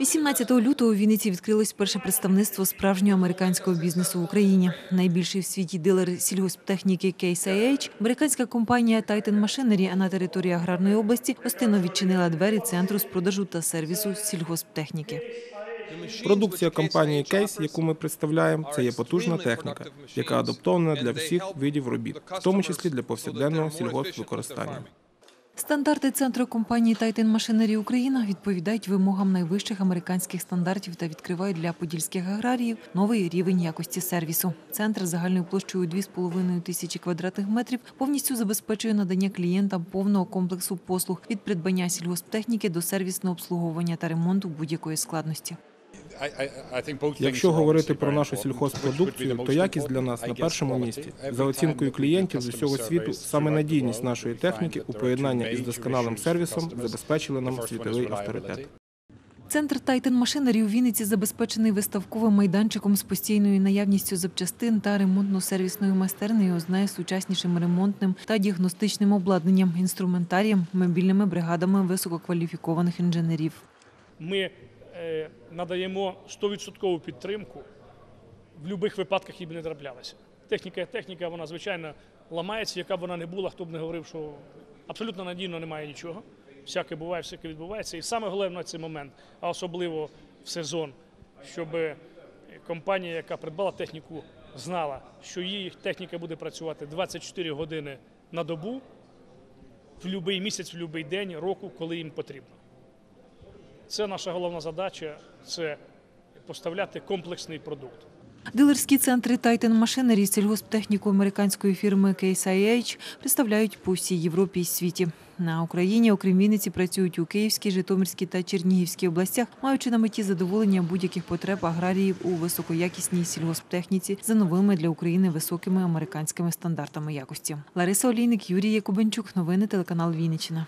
18 лютого у Вінниці відкрилось перше представництво справжнього американського бізнесу в Україні. Найбільший в світі дилер сільгосптехніки Case IH, американська компанія Titan Machinery, а на території аграрної області гостинно відчинила двері центру з продажу та сервісу сільгосптехніки. Продукція компанії Кейс, яку ми представляємо, це є потужна техніка, яка адаптована для всіх видів робіт, в тому числі для повсякденного сільгоспвикористання. Стандарти центру компанії Titan Machinery Україна відповідають вимогам найвищих американських стандартів та відкривають для подільських аграріїв новий рівень якості сервісу. Центр загальною площею 2,5 тисячі квадратних метрів повністю забезпечує надання клієнтам повного комплексу послуг від придбання сільгосптехніки до сервісного обслуговування та ремонту будь-якої складності. Якщо говорити про нашу сільхозпродукцію, то якість для нас на першому місці. За оцінкою клієнтів з усього світу, саме надійність нашої техніки у поєднанні із досконалим сервісом забезпечили нам світовий авторитет. Центр Titan Machinery у Вінниці забезпечений виставковим майданчиком з постійною наявністю запчастин та ремонтно-сервісною майстернею з найсучаснішим ремонтним та діагностичним обладнанням, інструментарієм, мобільними бригадами висококваліфікованих інженерів. Ми надаємо 100% підтримку в будь-яких випадках, які б не траплялися. Техніка техніка, вона звичайно ламається, яка б вона не була, хто б не говорив, що абсолютно надійно немає нічого. Всяке буває, всяке відбувається. І саме головне цей момент, а особливо в сезон, щоб компанія, яка придбала техніку, знала, що її техніка буде працювати 24 години на добу, в будь-який місяць, в будь-який день року, коли їм потрібно. Це наша головна задача це поставляти комплексний продукт. Дилерські центри Titan Machinery сільгосптехніку американської фірми Case IH представляють по всій Європі і світі. На Україні, окрім Вінниці, працюють у Київській, Житомирській та Чернігівській областях, маючи на меті задоволення будь-яких потреб аграріїв у високоякісній сільгосптехніці за новими для України високими американськими стандартами якості. Лариса Олійник, Юрій Якубенчук. Новини телеканал Вінниччина.